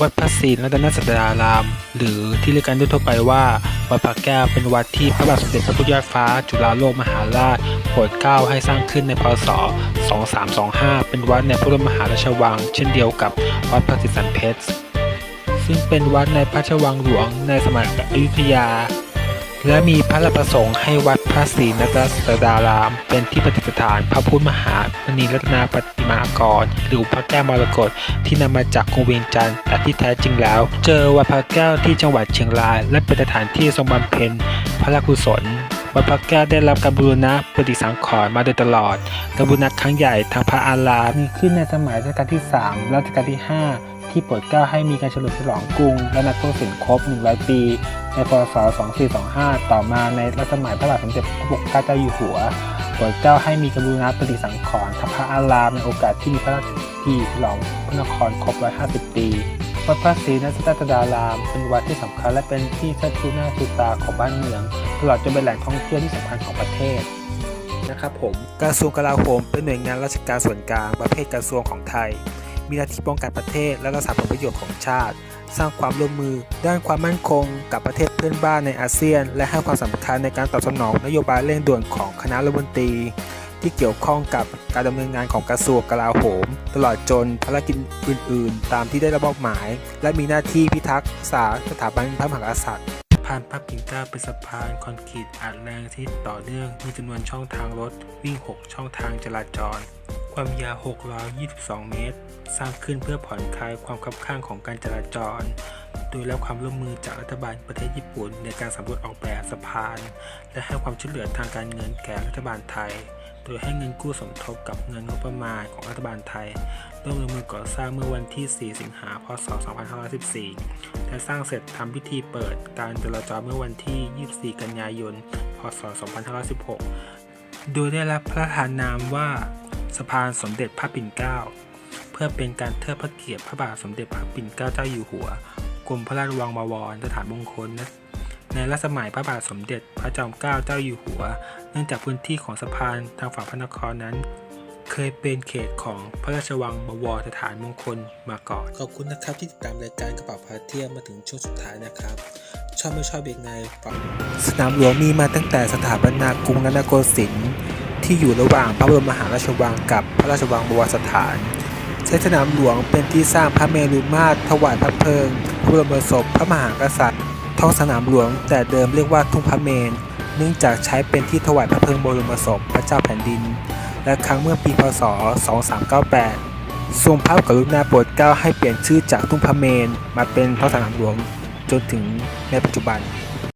วัดพระศรีรัตนศาสดาราม หรือที่เรียกกันทั่วไปว่า วัดพระแก้วเป็นวัดที่พระบาทสมเด็จพระพุทธยอดฟ้า จุฬาโลกมหาราชโปรดเกล้าให้สร้างขึ้นในพศ 2325 เป็นวัดในพระบรมมหาราชวัง เช่นเดียวกับวัดพระศรีสันเพชรซึ่งเป็นวัดในพระราชวังหลวงในสมัยอยุธยา และมีพระราชประสงค์ให้วัดพระศรีรัตนศาสดาราม เป็นที่ประดิษฐานพระพุทธมหามณีรัตนาปฏิมากร หรือพระแก้วมรกตที่นำมาจากกรุงเวียงจันทร์แต่ที่แท้จริงแล้ว เจอวัดพระแก้วที่จังหวัดเชียงราย และเป็นสถานที่ทรงบำเพ็ญพระรากุศลวัดพระแก้วได้รับการบูรณะปฏิสังขรณ์มาโดยตลอดการบูรณะครั้งใหญ่ทางพระอารามมีขึ้นในสมัยรัชกาลที่3และรัชกาลที่ 5 ที่โปรดเกล้าให้มีการเฉลิมฉลองกรุงและนักโทษสินครบ 100 ปี ในพศ 2425 ต่อมาในรัชสมัยพระบาทสมเด็จพระปกเกล้าเจ้าอยู่หัวโปรดเกล้าให้มีกรบูรณะปฏิสังขรณ์พระอารามในโอกาสที่มีพระราชพิธีฉลองพระนครครบ 150 ปีวัดพระศรีรัตนศาสดาราม เป็นวัดที่สำคัญและเป็นที่เชิดชูหน้าชูตาของบ้านเมือง ตลอดจนเป็นแหล่งท่องเที่ยวที่สำคัญของประเทศนะครับผมกระทรวงกลาโหมเป็นหน่วยงานราชการส่วนกลางประเภทกระทรวงของไทย มีหน้าที่ป้องกันประเทศและรักษาผลประโยชน์ของชาติ สร้างความร่วมมือ ด้านความมั่นคง กับประเทศเพื่อนบ้านในอาเซียน และให้ความสำคัญในการตอบสนองนโยบายเร่งด่วนของคณะรัฐมนตรี ที่เกี่ยวข้องกับการดำเนินงานของกระทรวงกลาโหม ตลอดจนภารกิจอื่น ๆ ตามที่ได้รับมอบหมาย และมีหน้าที่พิทักษ์รักษาสถาบันพระมหากษัตริย์สะพานพระปิ่นเกล้าเป็นสะพานคอนกรีตอัดแรงที่ต่อเนื่องมีจำนวนช่องทางรถวิ่ง 6 ช่องทางจราจร ความยาว 622 เมตร สร้างขึ้นเพื่อผ่อนคลายความคับข้างของการจราจร โดยรับความร่วมมือจากรัฐบาลประเทศญี่ปุ่น ในการสำรวจออกแบบสะพาน และให้ความช่วยเหลือทางการเงินแก่รัฐบาลไทย โดยให้เงินกู้สมทบกับเงินงบประมาณของรัฐบาลไทยร่วมลงมือก่อสร้างเมื่อวันที่ 4 สิงหาพศ 2514 และสร้างเสร็จทำพิธีเปิดการจราจรเมื่อวันที่ 24 กันยายน พศ 2516 โดยได้รับพระทานนามว่า สะพานสมเด็จพระปิ่นเกล้าเพื่อเป็นการเทิดพระเกียรติพระบาทสมเด็จพระปิ่นเกล้าเจ้าอยู่หัวกรมพระราชวังบวรสถานมงคลนะในรัชสมัยพระบาทสมเด็จพระจอมเกล้าเจ้าอยู่หัว เนื่องจากพื้นที่ของสะพานทางฝั่งพระนครนั้น เคยเป็นเขตของพระราชวังบวรสถานมงคลมาก่อน ขอบคุณนะครับที่ติดตามรายการกระเป๋าพาเที่ยวมาถึงช่วงสุดท้ายนะครับ ชอบไม่ชอบยังไงฟังสนามหลวงมีมาตั้งแต่สถาปนากรุงรัตนโกสินทร์ ที่อยู่ระหว่างพระบรมมหาราชวังกับพระราชวังบวรสถาน ใช้สนามหลวงเป็นที่สร้างพระเมรุมาตรถวายพระเพลิงพระบรมศพพระมหากษัตริย์ ท้องสนามหลวงแต่เดิมเรียกว่าทุ่งพระเมนเนื่องจากใช้เป็นที่ถวายพระเพลิงบรมศพพระเจ้าแผ่นดิน และครั้งเมื่อปีพศ 2398 ทรงพระกรุณาโปรดเกล้าให้เปลี่ยนชื่อจากทุ่งพระเมนมาเป็นท้องสนามหลวงจนถึงในปัจจุบัน